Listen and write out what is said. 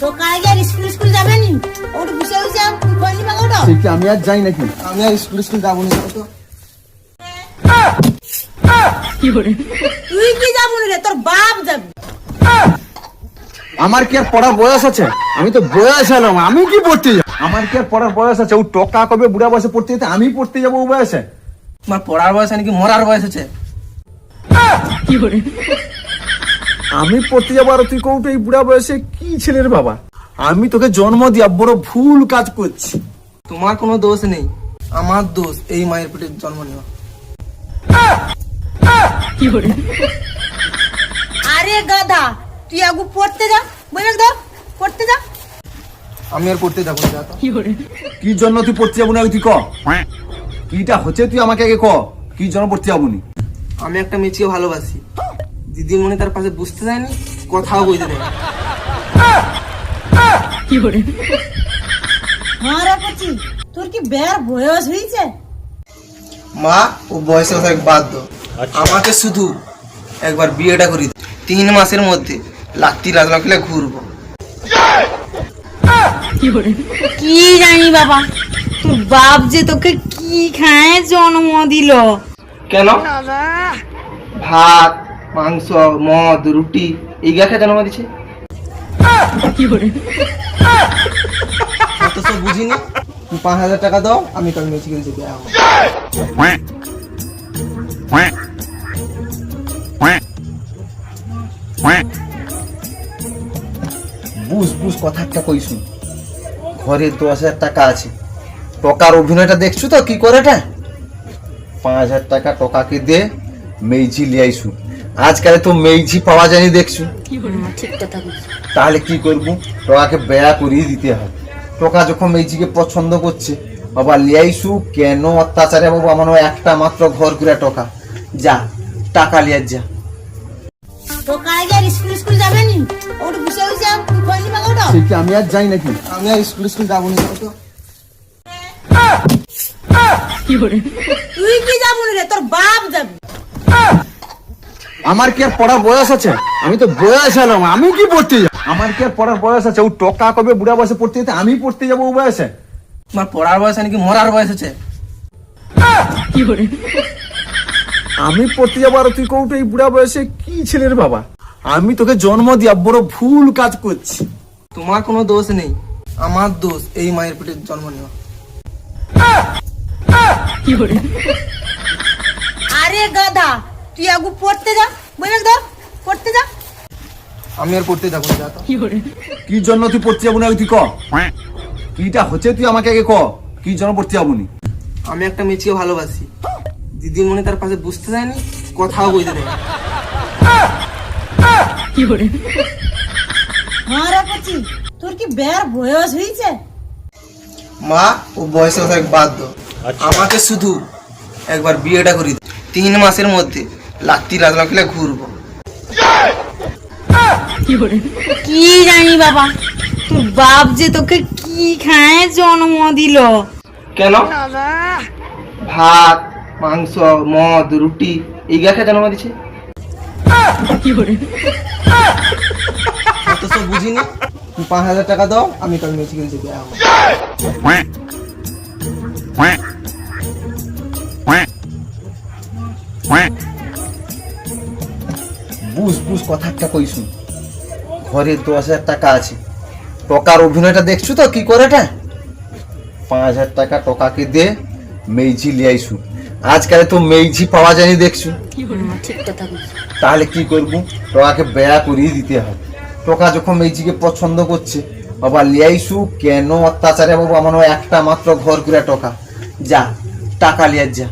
তো কালকে আর school school যাবে নি ওটা? ফোন ওটা আমি আর যাই নাকি। আমি আর স্কুল স্কুল যাব না তো তুই কি যাব রে? তোর বাপ যাবে। আমার কি আর পড়ার বয়স আছে? আমি তো বয়স এলাম আমি কি পড়তে যাব? আমার কি আর পড়ার বয়স আছে? ও টকা কবে বুড়া বয়সে পড়তে যেতে আমি পড়তে যাব ও বয়সে? তোমার পড়ার বয়স নাকি মরার বয়স আছে? আমি পড়তে যাব আর তুই কোনটা এই বুড়া বয়সে কি ছেলের বাবা? আমি তোকে জন্ম দিয়া বড় ভুল কাজ করছি। তোমার কোনো দোষ নেই। আমার দোষ এই মায়ের পেটে জন্ম নেওয়া। আরে গাধা তুই আগু পড়তে যা বলে ধর পড়তে যা। আমি আর পড়তে যাব না। কি জন্য তুই পড়তে যাব না তুই ক? কিটা হচ্ছে তুই আমাকে আগে ক? কি জন্য পড়তে যাব নি? আমি একটা মেয়েকে ভালোবাসি। দিদিমণি তার পাশে বুঝতে দেয়নি কথাও বলতে হ্যাঁ রে কচি তোর কি বের বয়স হয়েছে? মা ও বয়সে অনেক বাধ্য আমাকে শুধু একবার বিয়েটা করি তিন মাসের মধ্যে লাত্তি লাগলা খেলে ঘুরবো। কি জানি বাবা তোর বাপ যে তোকে কি খায় জন্ম দিল। কেন? ভাত মাংস মদ রুটি এই গাখা জন্ম দিছে। অত সব বুঝিনি পাঁচ হাজার টাকা দাও, আমি কাল quack quack বুঝ বুঝ কথা একটা কইছু ঘরে দশ হাজার টাকা আছে। টকার অভিনয়টা দেখছু তো কি করেটা? পাঁচ হাজার টাকা টকাকে দে মেইঝি লিয়াইছু আজকালে তো মেইঝি পাওয়া যায়নি দেখছু। তাহলে কি করব? টকাকে ব্যয়া করিয়ে দিতে হয়। টকা যখন মেইজিকে পছন্দ করছে বাবা লিয়াইছু কেন অত্যাচারে বাবু আমার একটা মাত্র ঘর করে টোকা। যা টাকা লিয়ার যা। আমি আর যাই নাকি? আমি আর স্কুল স্কুল যাব না তো। তুই কি যাব রে? তোর বাপ যাবে। আমার কি আর পড়ার বয়স আছে? আমি তো বয়স এলাম আমি কি পড়তে যাব? আমার কি আর পড়ার বয়স আছে? ও টকা কবে বুড়া বয়সে পড়তে যেতে আমি পড়তে যাব ও বয়সে? তোমার পড়ার বয়স নাকি মরার বয়স আছে? আমি পড়তে যাব আর তুই কোনটা এই বুড়া বয়সে কি ছেলের বাবা? আমি তোকে জন্ম দিয়া বড় ভুল কাজ করছি। তোমার কোনো দোষ নেই আমার দোষ এই মায়ের পেটে জন্ম নেওয়া। আরে গাধা তুই আগু পড়তে যা বলে ধর পড়তে যা। আমি আর পড়তে যাব না যা তো। কি জন্য তুই পড়তে যাব না তুই ক? কিটা হচ্ছে তুই আমাকে আগে ক? কি জন্য পড়তে যাব নি? আমি একটা মেয়েকে ভালোবাসি। দিদিমণি তার পাশে বুঝতে দেয়নি কথাও বলতে দেয় হ্যাঁ রে কচি তোর কি বের বয়স হয়েছে? মা ও বয়সে অনেক বাধ্য আমাকে শুধু একবার বিয়েটা করি দাও। তিন মাসের মধ্যে লাত্তি লাগলা খেলে ঘুরবো। কি জানি বাবা তোর বাপ যে তোকে কি খায় জন্ম দিল। কেন? ভাত মাংস মদ রুটি এই গাখা জন্ম দিছে অত সব বুঝিনি পাঁচ হাজার টাকা দাও আমি কাল মেয়েছি কিনতে বুঝ বুঝ কথা একটা কইছু ঘরে দশ হাজার টাকা আছে। টকার অভিনয়টা দেখছু তো? কি করেটা পাঁচ হাজার টাকা টকাকে দে মেইঝি লিয়াইছু আজকাল তো মেইঝি পাওয়া যায়নি দেখছু। ঠিক কথা তাহলে কি করব? টকাকে ব্যয়া করিয়ে দিতে হয়। টকা যখন মেইজিকে পছন্দ করছে বাবা লিয়াইছু কেন অত্যাচারে বাবু? আমার একটা মাত্র ঘর করে টকা। যা টাকা লিয়ার যা।